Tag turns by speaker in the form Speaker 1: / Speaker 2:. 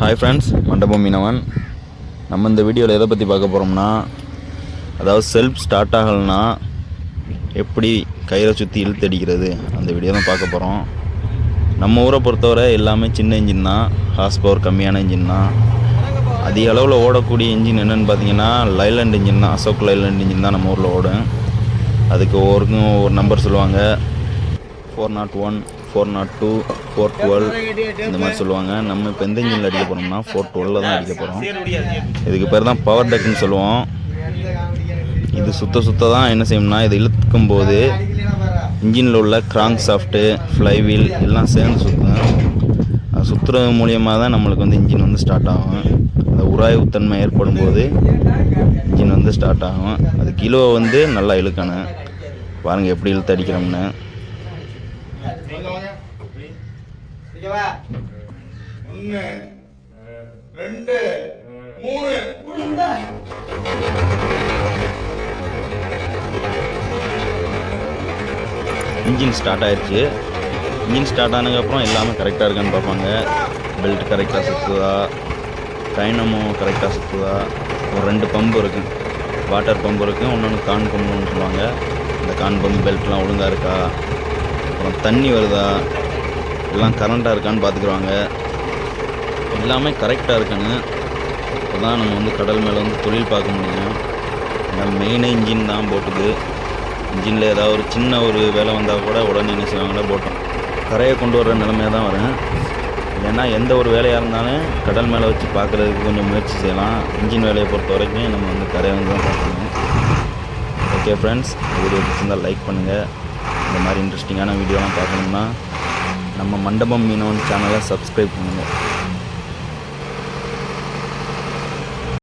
Speaker 1: Hi friends மண்டபம் மீனவன். நம்ம இந்த வீடியோவில் எதை பற்றி பார்க்க போகிறோம்னா அதாவது செல்ஃப் ஸ்டார்ட் ஆகலைன்னா எப்படி கயிறை சுற்றி இழுத்து அடிக்கிறது? அந்த வீடியோ தான் பார்க்க போகிறோம் நம்ம ஊரை பொறுத்தவரை எல்லாமே சின்ன இன்ஜின் தான் ஹார்ஸ் பவர் கம்மியான இன்ஜின் தான். அதிக அளவில் ஓடக்கூடிய இன்ஜின் என்னென்னு பார்த்தீங்கன்னா லைலண்ட் இன்ஜின் தான் அசோக் லைலண்ட் இன்ஜின் தான் நம்ம ஊரில் ஓடும். அதுக்கு ஒவ்வொருக்கும் ஒரு நம்பர் சொல்லுவாங்க. Four nought one four nought two four twelve இந்த மாதிரி சொல்லுவாங்க. நம்ம இப்போ எந்த இன்ஜினில் அடிக்க போகிறோம்னா ஃபோர் டுவெல்ல தான் அடிக்க போகிறோம் இதுக்கு பேர் தான் பவர் டெக்குன்னு சொல்லுவோம். இது சுத்த சுத்த தான் என்ன செய்யணும்னா இதை இழுக்கும் போது இன்ஜினில் உள்ள கிராங்க் சாஃப்ட்டு ஃப்ளைவீல் எல்லாம் சேர்ந்து சுற்றும் அது சுற்றுறது மூலியமாக தான் நம்மளுக்கு வந்து இன்ஜின் வந்து ஸ்டார்ட் ஆகும். அந்த உராய்வுத்தன்மை ஏற்படும் போது இன்ஜின் வந்து ஸ்டார்ட் ஆகும். அது கிலோ வந்து நல்லா இழுக்கணும். பாருங்கள் எப்படி இழுத்து அடிக்கிறோம்னு.
Speaker 2: ஒன்று ரெண்டு மூணு.
Speaker 1: இன்ஜின் ஸ்டார்ட் ஆயிடுச்சு இன்ஜின் ஸ்டார்ட் ஆனதுக்கப்புறம் எல்லாமே கரெக்டாக இருக்கான்னு பார்ப்பாங்க. பெல்ட் கரெக்டாக சுற்றுதா டைனமோ கரெக்டாக சுற்றுதா ஒரு ரெண்டு பம்பு இருக்குது வாட்டர் பம்பு இருக்குது இன்னொன்று கான் பம்புன்னு சொல்லுவாங்க. இந்த கான் பம்பு பெல்ட்லாம் ஒழுங்காக இருக்கா? அப்புறம் தண்ணி வருதா? எல்லாம் கரண்ட்டாக இருக்கான்னு பார்த்துக்குறாங்க எல்லாமே கரெக்டாக இருக்கணும் அப்போ தான் நம்ம வந்து கடல் மேலே வந்து தொழில் பார்க்க முடியும். மெயினே இன்ஜின் தான் போட்டுது. இன்ஜினில் ஏதாவது ஒரு சின்ன ஒரு வேலை வந்தால் கூட உடனே என்ன செய்வாங்களா போட்டோம். கரையை கொண்டு வர்ற நிலைமையாக தான் வரேன் ஏன்னா எந்த ஒரு வேலையாக இருந்தாலும் கடல் மேலே வச்சு பார்க்குறதுக்கு கொஞ்சம் முயற்சி செய்யலாம். இன்ஜின் வேலையை பொறுத்த வரைக்கும் நம்ம வந்து கரையை வந்து தான் பார்க்கணும். ஓகே ஃப்ரெண்ட்ஸ் வீடியோ பிடிச்சிருந்தால் லைக் பண்ணுங்கள் இந்த மாதிரி இன்ட்ரெஸ்டிங்கான வீடியோலாம் பார்க்கணும்னா நம்ம மண்டபம் மீனவன் சேனலை சப்ஸ்கிரைப் பண்ணுங்கள்